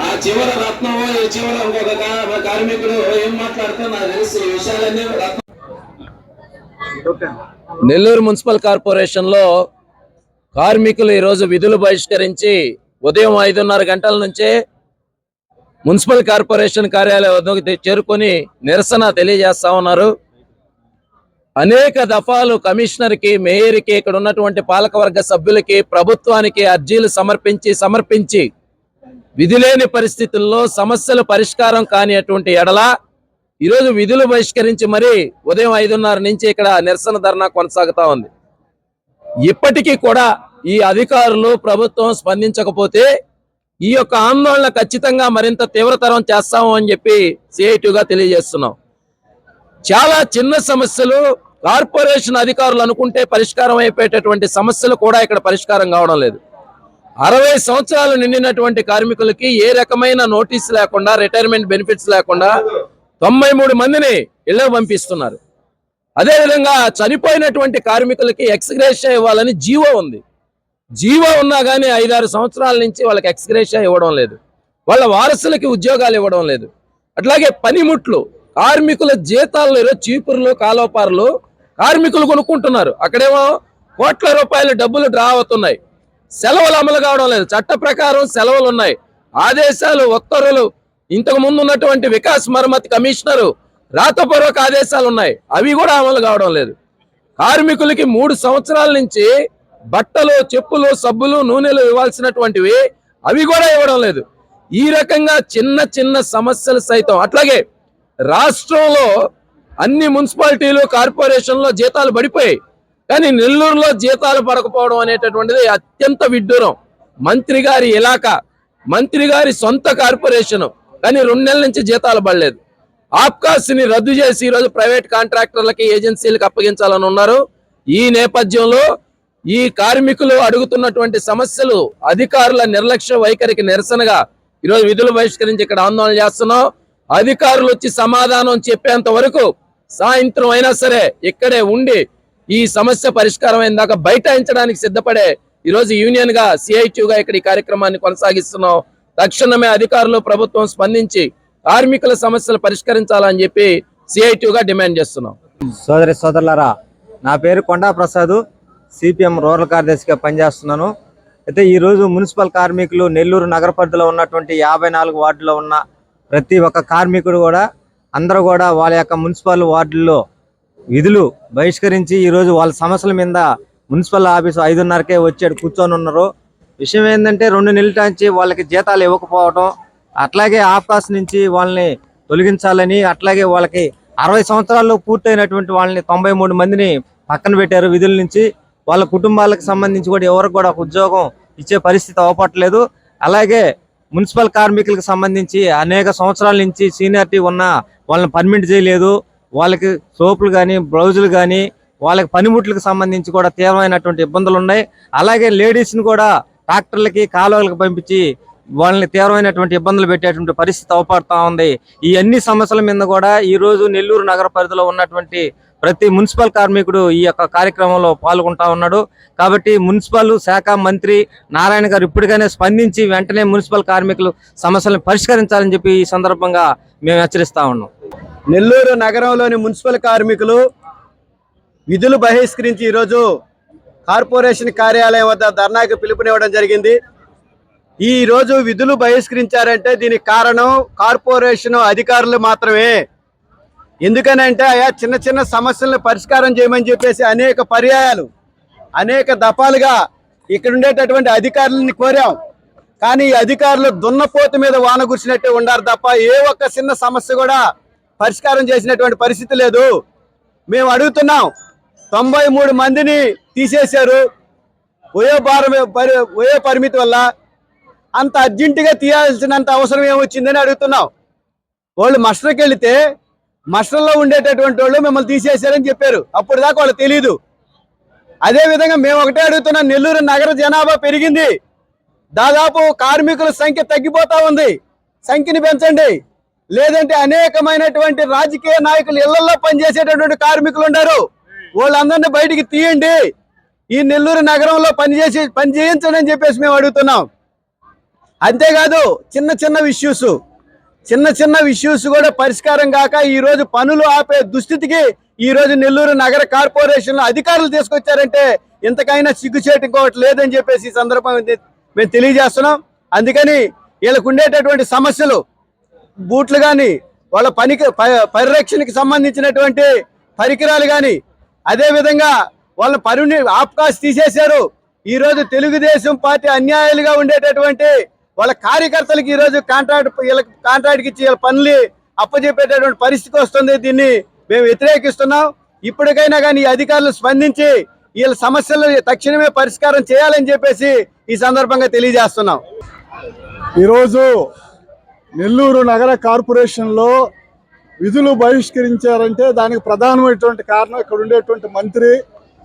ఆ చివర రత్నం ఈ చివర ఇంకొక కార్మికుడు ఏం మాట్లాడితే తెలుసు ఈ విషయాలన్నీ రత్నం నెల్లూరు మున్సిపల్ కార్పొరేషన్లో కార్మికులు ఈరోజు విధులు బహిష్కరించి ఉదయం ఐదున్నర గంటల నుంచే మున్సిపల్ కార్పొరేషన్ కార్యాలయం వద్దకు చేరుకొని నిరసన తెలియజేస్తా ఉన్నారు. అనేక దఫాలు కమిషనర్కి మేయర్కి ఇక్కడ ఉన్నటువంటి పాలకవర్గ సభ్యులకి ప్రభుత్వానికి అర్జీలు సమర్పించి సమర్పించి విధిలేని పరిస్థితుల్లో సమస్యలు పరిష్కారం కానిటువంటి ఎడల ఈరోజు విధులు బహిష్కరించి మరీ ఉదయం ఐదున్నర నుంచి ఇక్కడ నిరసన ధర్నా కొనసాగుతా ఉంది. ఇప్పటికీ కూడా ఈ అధికారులు ప్రభుత్వం స్పందించకపోతే ఈ యొక్క ఆందోళన ఖచ్చితంగా మరింత తీవ్రతరం చేస్తాము అని చెప్పి సిఐటిగా తెలియజేస్తున్నాం. చాలా చిన్న సమస్యలు కార్పొరేషన్ అధికారులు అనుకుంటే పరిష్కారం అయిపోయేటటువంటి సమస్యలు కూడా ఇక్కడ పరిష్కారం కావడం లేదు. అరవై సంవత్సరాలు నిండినటువంటి కార్మికులకి ఏ రకమైన నోటీస్ లేకుండా రిటైర్మెంట్ బెనిఫిట్స్ లేకుండా తొంభై మూడు మందిని ఇళ్ళకు పంపిస్తున్నారు. అదేవిధంగా చనిపోయినటువంటి కార్మికులకి ఎక్స్గ్రేషియా ఇవ్వాలని జీవో ఉంది. జీవో ఉన్నా కానీ ఐదారు సంవత్సరాల నుంచి వాళ్ళకి ఎక్స్గ్రేషియా ఇవ్వడం లేదు. వాళ్ళ వారసులకి ఉద్యోగాలు ఇవ్వడం లేదు. అట్లాగే పనిముట్లు కార్మికుల జీతాలు ఈరోజు చీపుర్లు కాలువపారులు కార్మికులు కొనుక్కుంటున్నారు. అక్కడేమో కోట్ల రూపాయల డబ్బులు డ్రా అవుతున్నాయి. సెలవులు అమలు కావడం లేదు. చట్ట ప్రకారం సెలవులు ఉన్నాయి. ఆదేశాలు ఉత్తర్వులు ఇంతకు ముందు ఉన్నటువంటి వికాస్ మరమ్మతి కమిషనరు రాతపూర్వక ఆదేశాలు ఉన్నాయి. అవి కూడా అమలు కావడం లేదు. కార్మికులకి మూడు సంవత్సరాల నుంచి బట్టలు చెప్పులు సబ్బులు నూనెలు ఇవ్వాల్సినటువంటివి అవి కూడా ఇవ్వడం లేదు. ఈ రకంగా చిన్న చిన్న సమస్యలు సైతం. అట్లాగే రాష్ట్రంలో అన్ని మున్సిపాలిటీలు కార్పొరేషన్లో జీతాలు పడిపోయాయి. కానీ నెల్లూరులో జీతాలు పడకపోవడం అనేటటువంటిది అత్యంత విడ్డూరం. మంత్రి గారి ఇలాకా మంత్రి గారి సొంత కార్పొరేషన్ కానీ రెండు నెలల నుంచి జీతాలు పడలేదు. ఆప్కాస్ని రద్దు చేసి ఈరోజు ప్రైవేట్ కాంట్రాక్టర్లకి ఏజెన్సీలకు అప్పగించాలని ఉన్నారు. ఈ నేపథ్యంలో ఈ కార్మికులు అడుగుతున్నటువంటి సమస్యలు అధికారుల నిర్లక్ష్య వైఖరికి నిరసనగా ఈరోజు విధులు బహిష్కరించి ఇక్కడ ఆందోళన చేస్తున్నాం. అధికారులు వచ్చి సమాధానం చెప్పేంత వరకు సాయంత్రం అయినా సరే ఇక్కడే ఉండి ఈ సమస్య పరిష్కారం అయిన దాకా బైఠాయించడానికి సిద్ధపడే ఈరోజు యూనియన్గా CITU ఇక్కడ ఈ కార్యక్రమాన్ని కొనసాగిస్తున్నాం. తక్షణమే అధికారులు ప్రభుత్వం స్పందించి కార్మికుల సమస్యలు పరిష్కరించాలని చెప్పి CITU గా డిమాండ్ చేస్తున్నాం. సోదరి సోదరులారా నా పేరు కొండా ప్రసాద్. సిపిఎం రూరల్ కార్యదర్శిగా పనిచేస్తున్నాను. అయితే ఈరోజు మున్సిపల్ కార్మికులు నెల్లూరు నగర పరిధిలో ఉన్నటువంటి యాభై నాలుగు వార్డులో ఉన్న ప్రతి ఒక్క కార్మికుడు కూడా అందరూ కూడా వాళ్ళ యొక్క మున్సిపల్ వార్డుల్లో విధులు బహిష్కరించి ఈరోజు వాళ్ళ సమస్యల మీద మున్సిపల్ ఆఫీసు ఐదున్నరకే వచ్చాడు కూర్చొని ఉన్నారు. విషయం ఏంటంటే రెండు నెలల నుంచి వాళ్ళకి జీతాలు ఇవ్వకపోవటం అట్లాగే ఆఫ్కాస్ నుంచి వాళ్ళని తొలగించాలని అట్లాగే వాళ్ళకి అరవై సంవత్సరాలు పూర్తయినటువంటి వాళ్ళని తొంభై మూడు మందిని పక్కన పెట్టారు విధుల నుంచి. వాళ్ళ కుటుంబాలకు సంబంధించి కూడా ఎవరికి కూడా ఒక ఉద్యోగం ఇచ్చే పరిస్థితి అవ్వపట్లేదు అలాగే మున్సిపల్ కార్మికులకు సంబంధించి అనేక సంవత్సరాల నుంచి సీనియారిటీ ఉన్న వాళ్ళని పర్మిట్ చేయలేదు. వాళ్ళకి సోపులు కానీ బ్లౌజులు కానీ వాళ్ళకి పనిముట్లకు సంబంధించి కూడా తీవ్రమైనటువంటి ఇబ్బందులు ఉన్నాయి అలాగే లేడీస్ని కూడా ట్రాక్టర్లకి కాలువలకు పంపించి వాళ్ళని తీవ్రమైనటువంటి ఇబ్బందులు పెట్టేటువంటి పరిస్థితి అవపడతా ఉంది. ఈ అన్ని సమస్యల మీద కూడా ఈ రోజు నెల్లూరు నగర పరిధిలో ఉన్నటువంటి ప్రతి మున్సిపల్ కార్మికుడు ఈ యొక్క కార్యక్రమంలో పాల్గొంటా ఉన్నాడు. కాబట్టి మున్సిపల్ శాఖ మంత్రి నారాయణ గారు ఇప్పటికైనా స్పందించి వెంటనే మున్సిపల్ కార్మికులు సమస్యలను పరిష్కరించాలని చెప్పి ఈ సందర్భంగా మేము హెచ్చరిస్తా ఉన్నాం. నెల్లూరు నగరంలోని మున్సిపల్ కార్మికులు విధులు బహిష్కరించి ఈరోజు కార్పొరేషన్ కార్యాలయం వద్ద ధర్నాకు పిలుపునివ్వడం జరిగింది. ఈరోజు విధులు బహిష్కరించారంటే దీనికి కారణం కార్పొరేషన్ అధికారులు మాత్రమే. ఎందుకనంటే ఆయా చిన్న చిన్న సమస్యలను పరిష్కారం చేయమని చెప్పేసి అనేక పర్యాయాలు అనేక దఫాలుగా ఇక్కడ ఉండేటటువంటి అధికారులని కోరాం. కానీ ఈ అధికారులు దున్నపోతు మీద వాన కురిసినట్టే ఉండారు తప్ప ఏ ఒక్క చిన్న సమస్య కూడా పరిష్కారం చేసినటువంటి పరిస్థితి లేదు. మేము అడుగుతున్నాం తొంభై మూడు మందిని తీసేశారు. వయో పరి- వయో పరిమితి వల్ల అంత అర్జెంటుగా తీయాల్సినంత అవసరం ఏమొచ్చిందని అడుగుతున్నాం. వాళ్ళు మస్టర్కి వెళితే మస్టర్లో ఉండేటటువంటి వాళ్ళు మిమ్మల్ని తీసేశారని చెప్పారు. అప్పుడు దాకా వాళ్ళు తెలియదు అదేవిధంగా మేము ఒకటే అడుగుతున్నాం నెల్లూరు నగర జనాభా పెరిగింది. దాదాపు కార్మికుల సంఖ్య తగ్గిపోతా ఉంది. సంఖ్యని పెంచండి. లేదంటే అనేకమైనటువంటి రాజకీయ నాయకులు ఇళ్ళలో పనిచేసేటటువంటి కార్మికులు ఉన్నారు వాళ్ళందరినీ బయటికి తీయండి. ఈ నెల్లూరు నగరంలో పనిచేసి పని చేయించండి అని చెప్పేసి మేము అడుగుతున్నాం. అంతేకాదు చిన్న చిన్న ఇష్యూస్ చిన్న చిన్న ఇష్యూస్ కూడా పరిష్కారం కాక ఈరోజు పనులు ఆపే దుస్థితికి ఈరోజు నెల్లూరు నగర కార్పొరేషన్లో అధికారులు తీసుకొచ్చారంటే ఇంతకైనా సిగ్గుచేటు ఇంకోటి లేదని చెప్పేసి ఈ సందర్భం మేము తెలియజేస్తున్నాం. అందుకని వీళ్ళకు ఉండేటటువంటి సమస్యలు బూట్లు కానీ వాళ్ళ పనికి ప- పరిరక్షణకి సంబంధించినటువంటి పరికరాలు కానీ అదే విధంగా వాళ్ళ పరుని ఆప్కాస్ తీసేశారు. ఈరోజు తెలుగుదేశం పార్టీ అన్యాయాలుగా ఉండేటటువంటి వాళ్ళ కార్యకర్తలకు ఈరోజు కాంట్రాక్ట్ వీళ్ళకి కాంట్రాక్ట్కి ఇచ్చి వీళ్ళ పనులు అప్పచెప్పేటటువంటి పరిస్థితి వస్తుంది. దీన్ని మేము వ్యతిరేకిస్తున్నాం. ఇప్పటికైనా కానీ ఈ అధికారులు స్పందించి వీళ్ళ సమస్యలు తక్షణమే పరిష్కారం చేయాలని చెప్పేసి ఈ సందర్భంగా తెలియజేస్తున్నాం. ఈరోజు నెల్లూరు నగర కార్పొరేషన్లో విధులు బహిష్కరించారంటే దానికి ప్రధానమైనటువంటి కారణం ఇక్కడ ఉండేటువంటి మంత్రి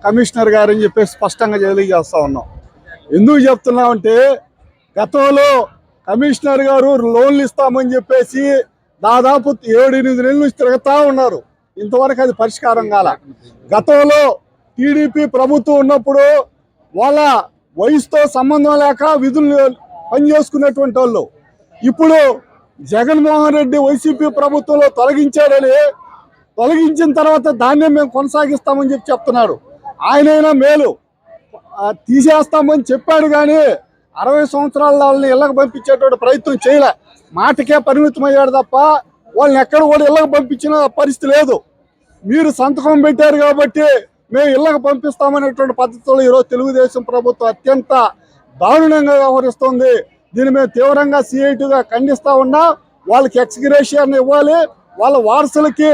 కమిషనర్ గారు అని చెప్పేసి స్పష్టంగా తెలియజేస్తా ఉన్నాం. ఎందుకు చెప్తున్నామంటే గతంలో కమిషనర్ గారు లోన్లు ఇస్తామని చెప్పేసి దాదాపు ఏడు ఎనిమిది నెలల నుంచి తిరుగుతూ ఉన్నారు. ఇంతవరకు అది పరిష్కారం కాల. గతంలో టీడీపీ ప్రభుత్వం ఉన్నప్పుడు వాళ్ళ వయసుతో సంబంధం లేక విధులు పనిచేసుకునేటువంటి వాళ్ళు. ఇప్పుడు జగన్మోహన్ రెడ్డి వైసీపీ ప్రభుత్వంలో తొలగించాడని తొలగించిన తర్వాత దాన్నే మేము కొనసాగిస్తామని చెప్పి చెప్తున్నారు. ఆయనైనా మేలు. తీసేస్తామని చెప్పాడు కానీ అరవై సంవత్సరాల వాళ్ళని ఇళ్ళకి పంపించేటువంటి ప్రయత్నం చేయలే. మాటకే పరిమితం అయ్యాడు తప్ప వాళ్ళని ఎక్కడ కూడా ఇళ్ళకి పంపించిన పరిస్థితి లేదు. మీరు సంతకం పెట్టారు కాబట్టి మేము ఇళ్ళకి పంపిస్తామనేటువంటి పద్ధతిలో ఈరోజు తెలుగుదేశం ప్రభుత్వం అత్యంత దారుణంగా వ్యవహరిస్తుంది. దీని మేము తీవ్రంగా సిఐటిగా ఖండిస్తా ఉన్నా వాళ్ళకి ఎక్స్గ్రేషియన్ ఇవ్వాలి వాళ్ళ వారసులకి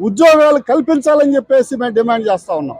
ఉద్యోగాలు కల్పించాలని చెప్పేసి మేము డిమాండ్ చేస్తా ఉన్నాం.